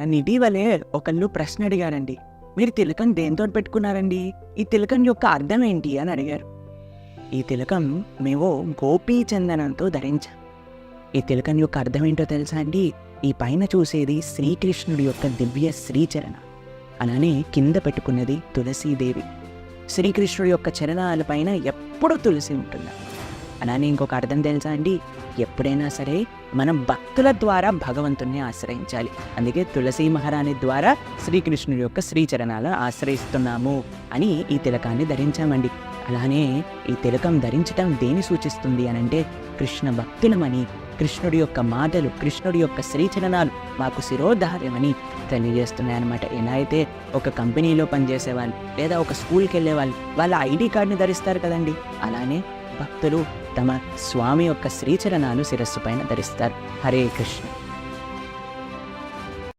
నన్ను ఇటీవలే ఒకళ్ళు ప్రశ్న అడిగారండి. మీరు తిలకం దేంతో పెట్టుకున్నారండి? ఈ తిలకం యొక్క అర్థం ఏంటి అని అడిగారు. ఈ తిలకం మేము గోపీ చందనంతో ధరించాం. ఈ తిలకం యొక్క అర్థం ఏంటో తెలుసా అండి? ఈ పైన చూసేది శ్రీకృష్ణుడి యొక్క దివ్య శ్రీచరణ. అలానే కింద పెట్టుకున్నది తులసీదేవి. శ్రీకృష్ణుడి యొక్క చరణాల పైన ఎప్పుడూ తులసి ఉంటుంది? అలానే ఇంకొక అర్థం తెలుసా అండి? ఎప్పుడైనా సరే మనం భక్తుల ద్వారా భగవంతుణ్ణి ఆశ్రయించాలి. అందుకే తులసి మహారాణి ద్వారా శ్రీకృష్ణుడి యొక్క శ్రీచరణాలను ఆశ్రయిస్తున్నాము అని ఈ తిలకాన్ని ధరించామండి. అలానే ఈ తిలకం ధరించటం దేని సూచిస్తుంది అని అంటే కృష్ణ భక్తులమని కృష్ణుడి యొక్క మాటలు కృష్ణుడి యొక్క శ్రీచరణాలు మాకు శిరోధార్యమని తెలియజేస్తున్నాయన్నమాట. ఎలా అయితే ఒక కంపెనీలో పనిచేసే వాళ్ళు లేదా ఒక స్కూల్కి వెళ్ళే వాళ్ళు వాళ్ళ ఐడి కార్డుని ధరిస్తారు కదండి. అలానే భక్తులు తమ స్వామి యొక్క శ్రీచరణాలు శిరస్సు పైన ధరిస్తారు. హరే కృష్ణ.